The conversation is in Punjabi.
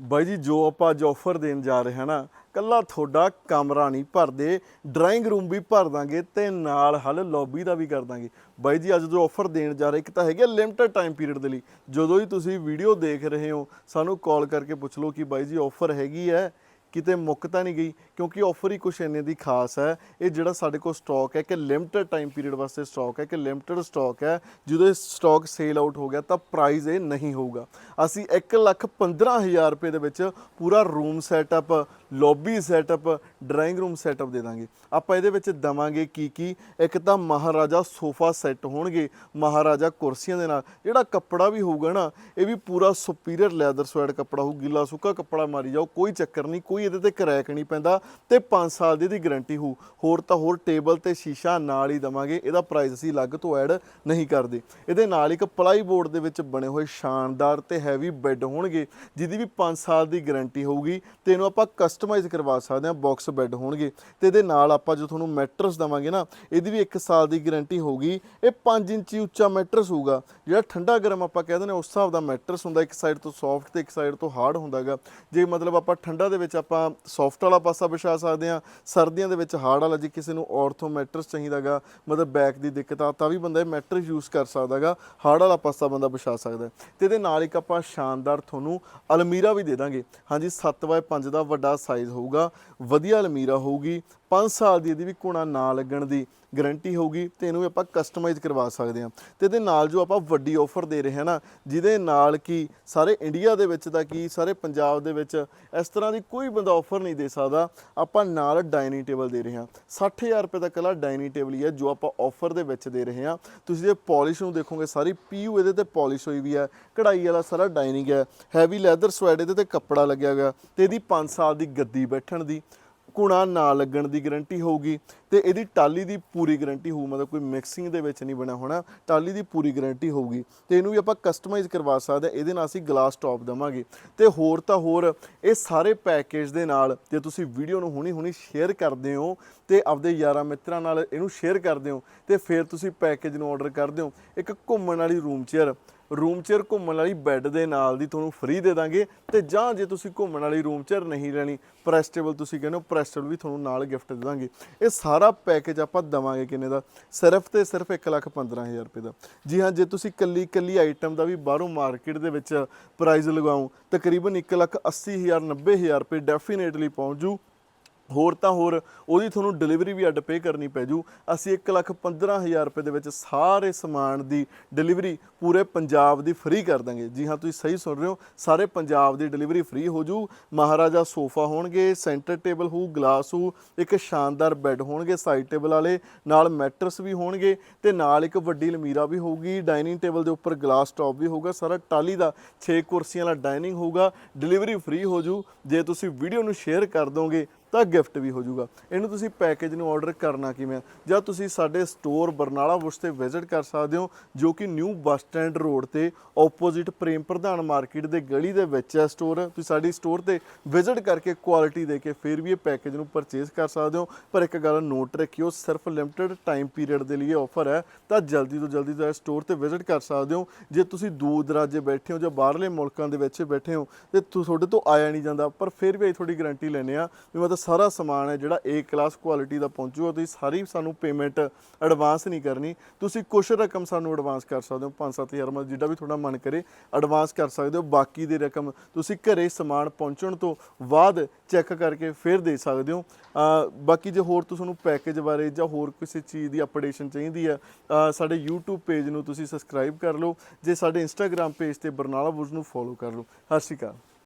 ਬਾਈ ਜੀ, ਜੋ ਆਪਾਂ ਅੱਜ ਆਫਰ ਦੇਣ ਜਾ ਰਹੇ ਹਾਂ ਨਾ, ਕੱਲਾ ਤੁਹਾਡਾ ਕਮਰਾ ਨਹੀਂ ਭਰਦੇ ਡਰਾਇੰਗ ਰੂਮ ਵੀ ਭਰ ਦਾਂਗੇ ਤੇ ਨਾਲ ਹਲ ਲੌਬੀ ਦਾ ਵੀ ਕਰ ਦਾਂਗੇ। ਬਾਈ ਜੀ, ਅੱਜ ਜੋ ਆਫਰ ਦੇਣ ਜਾ ਰਹੇ, ਇੱਕ ਤਾਂ ਹੈਗਾ ਲਿਮਟਿਡ ਟਾਈਮ ਪੀਰੀਅਡ ਦੇ ਲਈ। ਜਦੋਂ ਹੀ ਤੁਸੀਂ ਵੀਡੀਓ ਦੇਖ ਰਹੇ ਹੋ, ਸਾਨੂੰ ਕਾਲ ਕਰਕੇ ਪੁੱਛ ਲਓ ਕਿ ਬਾਈ ਜੀ ਆਫਰ ਹੈਗੀ ਹੈ ਕਿਤੇ ਮੁੱਕ ਤਾਂ ਨਹੀਂ ਗਈ, ਕਿਉਂਕਿ ਆਫਰ ਹੀ ਕੁਛ ਇੰਨੇ ਦੀ ਖਾਸ ਹੈ। ਇਹ ਜਿਹੜਾ ਸਾਡੇ ਕੋਲ ਸਟਾਕ ਹੈ ਕਿ ਲਿਮਟਿਡ ਟਾਈਮ ਪੀਰੀਅਡ ਵਾਸਤੇ ਸਟਾਕ ਹੈ, ਕਿ ਲਿਮਟਿਡ ਸਟਾਕ ਹੈ। ਜਦੋਂ ਇਹ ਸਟਾਕ ਸੇਲ ਆਊਟ ਹੋ ਗਿਆ ਤਾਂ ਪ੍ਰਾਈਸ ਇਹ ਨਹੀਂ ਹੋਊਗਾ। ਅਸੀਂ 115000 ਰੁਪਏ ਦੇ ਵਿੱਚ ਪੂਰਾ room setup lobby setup drawing room setup ਦੇ ਦਾਂਗੇ। ਆਪਾਂ ਇਹਦੇ ਵਿੱਚ ਦਵਾਂਗੇ ਕੀ ਕੀ? ਇੱਕ ਤਾਂ ਮਹਾਰਾਜਾ ਸੋਫਾ ਸੈੱਟ ਹੋਣਗੇ, ਮਹਾਰਾਜਾ ਕੁਰਸੀਆਂ ਦੇ ਨਾਲ। ਜਿਹੜਾ ਕੱਪੜਾ ਵੀ ਹੋਊਗਾ ਨਾ, ਇਹ ਵੀ ਪੂਰਾ ਸੁਪੀਰੀਅਰ ਲੈਦਰ ਸਵੈਡ ਕੱਪੜਾ ਹੋਊ, ਗਿੱਲਾ ਸੁੱਕਾ ਕੱਪੜਾ ਮਾਰੀ ਜਾਓ, ਕੋਈ ਚੱਕਰ ਨਹੀਂ, ਕੋਈ ਇਹਦੇ ਤੇ ਕਰੈਕ ਨਹੀਂ ਪੈਂਦਾ ਤੇ 5 ਸਾਲ ਦੀ ਇਹਦੀ ਗਾਰੰਟੀ ਹੋਊ। ਹੋਰ ਤਾਂ ਹੋਰ ਟੇਬਲ ਤੇ ਸ਼ੀਸ਼ਾ ਨਾਲ ਹੀ ਦਵਾਂਗੇ, ਇਹਦਾ ਪ੍ਰਾਈਸ ਅਸੀਂ ਅਲੱਗ ਤੋਂ ਐਡ ਨਹੀਂ ਕਰਦੇ। ਇਹਦੇ ਨਾਲ ਇੱਕ ਪਲਾਈ ਬੋਰਡ ਦੇ ਵਿੱਚ ਬਣੇ ਹੋਏ ਸ਼ਾਨਦਾਰ ਤੇ ਹੈਵੀ ਬੈੱਡ ਹੋਣਗੇ, ਜਿਹਦੀ ਵੀ 5 ਸਾਲ ਦੀ ਗਾਰੰਟੀ ਹੋਊਗੀ ਤੇ ਇਹਨੂੰ ਆਪਾਂ ਕਸ ਕਸਟਮਾਈਜ਼ ਕਰਵਾ ਸਕਦੇ ਹਾਂ ਬਾਕਸ ਬੈੱਡ ਹੋਣਗੇ ਤੇ ਇਹਦੇ ਨਾਲ ਆਪਾਂ ਜੋ ਤੁਹਾਨੂੰ ਮੈਟਰਸ ਦਵਾਂਗੇ ਨਾ, ਇਹਦੀ ਵੀ 1 ਸਾਲ ਦੀ ਗਾਰੰਟੀ ਹੋਊਗੀ। ਇਹ 5 ਇੰਚੀ ਉੱਚਾ ਮੈਟਰਸ ਹੋਊਗਾ, ਜਿਹੜਾ ਠੰਡਾ ਗਰਮ ਆਪਾਂ ਕਹਿੰਦੇ ਨੇ ਉਸ ਹਿਸਾਬ ਦਾ ਮੈਟਰਸ ਹੁੰਦਾ। ਇੱਕ ਸਾਈਡ ਤੋਂ ਸੌਫਟ ਤੇ ਇੱਕ ਸਾਈਡ ਤੋਂ ਹਾਰਡ ਹੁੰਦਾਗਾ। ਜੇ ਮਤਲਬ ਆਪਾਂ ਠੰਡਾ ਦੇ ਵਿੱਚ ਆਪਾਂ ਸੌਫਟ ਵਾਲਾ ਪਾਸਾ ਵਿਛਾ ਸਕਦੇ ਹਾਂ, ਸਰਦੀਆਂ ਦੇ ਵਿੱਚ ਹਾਰਡ ਵਾਲਾ ਜੇ ਕਿਸੇ ਨੂੰ ਔਰਥੋ ਮੈਟਰਸ ਚਾਹੀਦਾਗਾ, ਮਤਲਬ ਬੈਕ ਦੀ ਦਿੱਕਤ ਆ, ਤਾਂ ਵੀ ਬੰਦਾ ਇਹ ਮੈਟਰਸ ਯੂਜ਼ ਕਰ ਸਕਦਾਗਾ। ਹਾਰਡ ਵਾਲਾ ਪਾਸਾ ਬੰਦਾ ਵਿਛਾ ਸਕਦਾ ਹੈ। ਤੇ ਇਹਦੇ ਨਾਲ ਇੱਕ ਆਪਾਂ ਸ਼ਾਨਦਾਰ ਤੁਹਾਨੂੰ ਅਲਮੀਰਾ ਵੀ ਦੇ ਦਾਂਗੇ। ਹਾਂਜੀ 7x5 ਦਾ ਵੱਡਾ ਸਾਈਜ਼ ਹੋਊਗਾ, ਵਧੀਆ ਅਲਮੀਰਾ ਹੋਊਗੀ 5 ਸਾਲ ਦੀ ਇਹਦੀ ਵੀ ਕੋਣਾ ਨਾ ਲੱਗਣ ਦੀ ਗਾਰੰਟੀ ਹੋਊਗੀ ਤੇ ਇਹਨੂੰ ਵੀ ਆਪਾਂ ਕਸਟਮਾਈਜ਼ ਕਰਵਾ ਸਕਦੇ ਹਾਂ। ਤੇ ਇਹਦੇ ਨਾਲ ਜੋ ਆਪਾਂ ਵੱਡੀ ਆਫਰ ਦੇ ਰਹੇ ਹਾਂ ਨਾ, ਜਿਹਦੇ ਨਾਲ ਕੀ ਸਾਰੇ ਇੰਡੀਆ ਦੇ ਵਿੱਚ ਤਾਂ ਕੀ, ਸਾਰੇ ਪੰਜਾਬ ਦੇ ਵਿੱਚ ਇਸ ਤਰ੍ਹਾਂ ਦੀ ਕੋਈ ਬੰਦਾ ਆਫਰ ਨਹੀਂ ਦੇ ਸਕਦਾ, ਆਪਾਂ ਨਾਲ ਡਾਈਨਿੰਗ ਟੇਬਲ ਦੇ ਰਹੇ ਹਾਂ। 60000 ਰੁਪਏ ਦਾ ਕਲਾ ਡਾਈਨਿੰਗ ਟੇਬਲ ਹੀ ਹੈ ਜੋ ਆਪਾਂ ਆਫਰ ਦੇ ਵਿੱਚ ਦੇ ਰਹੇ ਹਾਂ। ਤੁਸੀਂ ਜੇ ਪਾਲਿਸ਼ ਨੂੰ ਦੇਖੋਗੇ, ਸਾਰੀ ਪੀਯੂ ਇਹਦੇ ਤੇ ਪਾਲਿਸ਼ ਹੋਈ ਵੀ ਹੈ, ਕਢਾਈ ਵਾਲਾ ਸਾਰਾ ਡਾਈਨਿੰਗ ਹੈ। ਹੈਵੀ ਲੈਦਰ ਸਵੈਡ ਇਹਦੇ ਤੇ ਕੱਪੜਾ ਲੱਗਿਆ ਹੋਇਆ, ਤੇ ਇਹਦੀ 5 ਸਾਲ ਦੀ ਗੱਦੀ ਬੈਠਣ ਦੀ ਕੁਣਾ ਨਾ ਲੱਗਣ ਦੀ ਗਾਰੰਟੀ ਹੋਊਗੀ ਤੇ ਇਹਦੀ ਟਾਲੀ ਦੀ ਪੂਰੀ ਗਾਰੰਟੀ ਹੋਊ, ਮਤਲਬ ਕੋਈ ਮਿਕਸਿੰਗ ਦੇ ਵਿੱਚ ਨਹੀਂ ਬਣਾ ਹੋਣਾ ਟਾਲੀ ਦੀ ਪੂਰੀ ਗਾਰੰਟੀ ਹੋਊਗੀ ਤੇ ਇਹਨੂੰ ਵੀ ਆਪਾਂ ਕਸਟਮਾਈਜ਼ ਕਰਵਾ ਸਕਦੇ ਇਹਦੇ ਨਾਲ ਅਸੀਂ ਗਲਾਸ ਟੌਪ ਦਵਾਂਗੇ। ਤੇ ਹੋਰ ਤਾਂ ਹੋਰ, ਇਹ ਸਾਰੇ ਪੈਕੇਜ ਦੇ ਨਾਲ ਜੇ ਤੁਸੀਂ ਵੀਡੀਓ ਨੂੰ ਹੁਣੀ ਹੁਣੀ ਸ਼ੇਅਰ ਕਰਦੇ ਹੋ ਤੇ ਆਪਦੇ ਯਾਰਾਂ ਮਿੱਤਰਾਂ ਨਾਲ ਇਹਨੂੰ ਸ਼ੇਅਰ ਕਰਦੇ ਹੋ ਤੇ ਫਿਰ ਤੁਸੀਂ ਪੈਕੇਜ ਨੂੰ ਆਰਡਰ ਕਰਦੇ ਹੋ। ਇੱਕ ਘੁੰਮਣ ਵਾਲੀ ਰੂਮ ਚੇਅਰ ਰੂਮ ਚੇਅਰ ਘੁੰਮਣ ਵਾਲੀ ਬੈੱਡ ਦੇ ਨਾਲ ਦੀ ਤੁਹਾਨੂੰ ਫ੍ਰੀ ਦੇ ਦਾਂਗੇ ਤੇ ਜਾਂ ਜੇ ਤੁਸੀਂ ਘੁੰਮਣ ਵਾਲੀ ਰੂਮ ਚੇਅਰ ਨਹੀਂ ਲੈਣੀ ਪ੍ਰੈਸਟੇਬਲ ਤੁਸੀਂ ਕਹਿੰਦੇ ਹੋ ਪ੍ਰੈਸਟੇਬਲ ਵੀ ਤੁਹਾਨੂੰ ਨਾਲ ਗਿਫਟ ਦੇ ਦਾਂਗੇ। ਇਹ ਸਾਰਾ ਪੈਕੇਜ ਆਪਾਂ ਦਵਾਂਗੇ ਕਿੰਨੇ ਦਾ? ਸਿਰਫ ਤੇ ਸਿਰਫ 115000 ਰੁਪਏ ਦਾ। ਜੀ ਹਾਂ, ਜੇ ਤੁਸੀਂ ਕੱਲੀ ਕੱਲੀ ਆਈਟਮ ਦਾ ਵੀ ਬਾਹਰੋਂ ਮਾਰਕੀਟ ਦੇ ਵਿੱਚ ਪ੍ਰਾਈਸ ਲਗਾਓ, ਤਕਰੀਬਨ 180000 90000 ਰੁਪਏ ਡੈਫੀਨੇਟਲੀ ਪਹੁੰਚ। ਜੂ ਹੋਰ ਤਾਂ ਹੋਰ ਉਹਦੀ ਤੁਹਾਨੂੰ ਡਿਲੀਵਰੀ ਵੀ ਅੱਡ ਪੇ ਕਰਨੀ ਪੈ ਜੂ। ਅਸੀਂ 115000 ਰੁਪਏ ਦੇ ਵਿੱਚ ਸਾਰੇ ਸਮਾਨ ਦੀ ਡਿਲੀਵਰੀ ਪੂਰੇ ਪੰਜਾਬ ਦੀ ਫ੍ਰੀ ਕਰ ਦਾਂਗੇ। ਜੀ ਹਾਂ, ਤੁਸੀਂ ਸਹੀ ਸੁਣ ਰਹੇ ਹੋ। ਸਾਰੇ ਪੰਜਾਬ ਦੀ ਡਿਲੀਵਰੀ ਫ੍ਰੀ ਹੋ ਜੂ। ਮਹਾਰਾਜਾ ਸੋਫਾ ਹੋਣਗੇ ਸੈਂਟਰ ਟੇਬਲ ਹੋਊ ਗਲਾਸ ਹੋਊ, ਇੱਕ ਸ਼ਾਨਦਾਰ ਬੈੱਡ ਹੋਣਗੇ ਸਾਈਡ ਟੇਬਲ ਵਾਲੇ, ਨਾਲ ਮੈਟਰਸ ਵੀ ਹੋਣਗੇ ਤੇ ਨਾਲ ਇੱਕ ਵੱਡੀ ਅਲਮੀਰਾ ਵੀ ਹੋਊਗੀ ਡਾਈਨਿੰਗ ਟੇਬਲ ਦੇ ਉੱਪਰ ਗਲਾਸ ਟੌਪ ਵੀ ਹੋਊਗਾ, ਸਾਰਾ ਟਾਲੀ ਦਾ 6 ਕੁਰਸੀਆਂ ਵਾਲਾ ਡਾਈਨਿੰਗ ਹੋਊਗਾ ਡਿਲੀਵਰੀ ਫ੍ਰੀ ਹੋ ਜੂ। ਜੇ ਤੁਸੀਂ ਵੀਡੀਓ ਨੂੰ ਸ਼ੇਅਰ ਕਰ ਦੋਗੇ ਤਾਂ ਗਿਫਟ ਵੀ ਹੋ ਜਾਊਗਾ। ਇਹਨੂੰ ਤੁਸੀਂ ਪੈਕੇਜ ਨੂੰ ਆਰਡਰ ਕਰਨਾ ਕਿਵੇਂ ਆ? ਜਾਂ ਤੁਸੀਂ ਸਾਡੇ ਸਟੋਰ ਬਰਨਾਲਾ ਬੁਸ਼ ਤੇ ਵਿਜ਼ਿਟ ਕਰ ਸਕਦੇ ਹੋ, ਜੋ ਕਿ ਨਿਊ ਬੱਸ ਸਟੈਂਡ ਰੋਡ ਤੇ ਆਪੋਜ਼ਿਟ ਪ੍ਰੇਮ ਪ੍ਰਧਾਨ ਮਾਰਕੀਟ ਦੇ ਗਲੀ ਦੇ ਵਿੱਚ ਹੈ ਸਟੋਰ ਤੁਸੀਂ ਸਾਡੀ ਸਟੋਰ ਤੇ ਵਿਜ਼ਿਟ ਕਰਕੇ ਕੁਆਲਿਟੀ ਦੇ ਕੇ ਫਿਰ ਵੀ ਇਹ ਪੈਕੇਜ ਨੂੰ ਪਰਚੇਸ ਕਰ ਸਕਦੇ ਹੋ। ਪਰ ਇੱਕ ਗੱਲ ਨੋਟ ਰੱਖਿਓ, ਸਿਰਫ ਲਿਮਟਿਡ ਟਾਈਮ ਪੀਰੀਅਡ ਦੇ ਲਈ ਆਫਰ ਹੈ। ਤਾਂ ਜਲਦੀ ਤੋਂ ਜਲਦੀ ਤੋਂ ਸਟੋਰ ਤੇ ਵਿਜ਼ਿਟ ਕਰ ਸਕਦੇ ਹੋ। ਜੇ ਤੁਸੀਂ ਦੂਰ ਦਰਾਜੇ ਬੈਠੇ ਹੋ ਜਾਂ ਬਾਹਰਲੇ ਮੁਲਕਾਂ ਦੇ ਵਿੱਚ ਬੈਠੇ ਹੋ, ਤੇ ਤੁਹਾਡੇ ਤੋਂ ਆਇਆ ਨਹੀਂ ਜਾਂਦਾ, ਪਰ ਫਿਰ ਵੀ ਅਸੀਂ ਤੁਹਾਡੀ ਗਾਰੰਟੀ ਲੈਨੇ ਆ ਵੀ ਮਤਲਬ ਸਾਰਾ ਸਮਾਨ ਹੈ ਜਿਹੜਾ A ਕਲਾਸ ਕੁਆਲਿਟੀ ਦਾ ਪਹੁੰਚੂਗਾ, ਤੁਸੀਂ ਸਾਰੀ ਸਾਨੂੰ ਪੇਮੈਂਟ ਐਡਵਾਂਸ ਨਹੀਂ ਕਰਨੀ। ਤੁਸੀਂ ਕੁਝ ਰਕਮ ਸਾਨੂੰ ਐਡਵਾਂਸ ਕਰ ਸਕਦੇ ਹੋ 5-7000 ਮਤਲਬ ਜਿੱਡਾ ਵੀ ਤੁਹਾਡਾ ਮਨ ਕਰੇ ਐਡਵਾਂਸ ਕਰ ਸਕਦੇ ਹੋ। ਬਾਕੀ ਦੀ ਰਕਮ ਤੁਸੀਂ ਘਰੇ ਸਮਾਨ ਪਹੁੰਚਣ ਤੋਂ ਬਾਅਦ ਚੈੱਕ ਕਰਕੇ ਫਿਰ ਦੇ ਸਕਦੇ ਹੋ। ਬਾਕੀ ਜੇ ਹੋਰ ਤੁਹਾਨੂੰ ਪੈਕੇਜ ਬਾਰੇ ਜਾਂ ਹੋਰ ਕਿਸੇ ਚੀਜ਼ ਦੀ ਅਪਡੇਸ਼ਨ ਚਾਹੀਦੀ ਹੈ ਸਾਡੇ YouTube ਪੇਜ ਨੂੰ ਤੁਸੀਂ ਸਬਸਕ੍ਰਾਈਬ ਕਰ ਲਓ। ਜੇ ਸਾਡੇ Instagram ਪੇਜ ਤੇ ਬਰਨਾਲਾ ਬੁੱਜ ਨੂੰ ਫੋਲੋ ਕਰ ਲਓ। ਸਤਿ ਸ਼੍ਰੀ ਅਕਾਲ।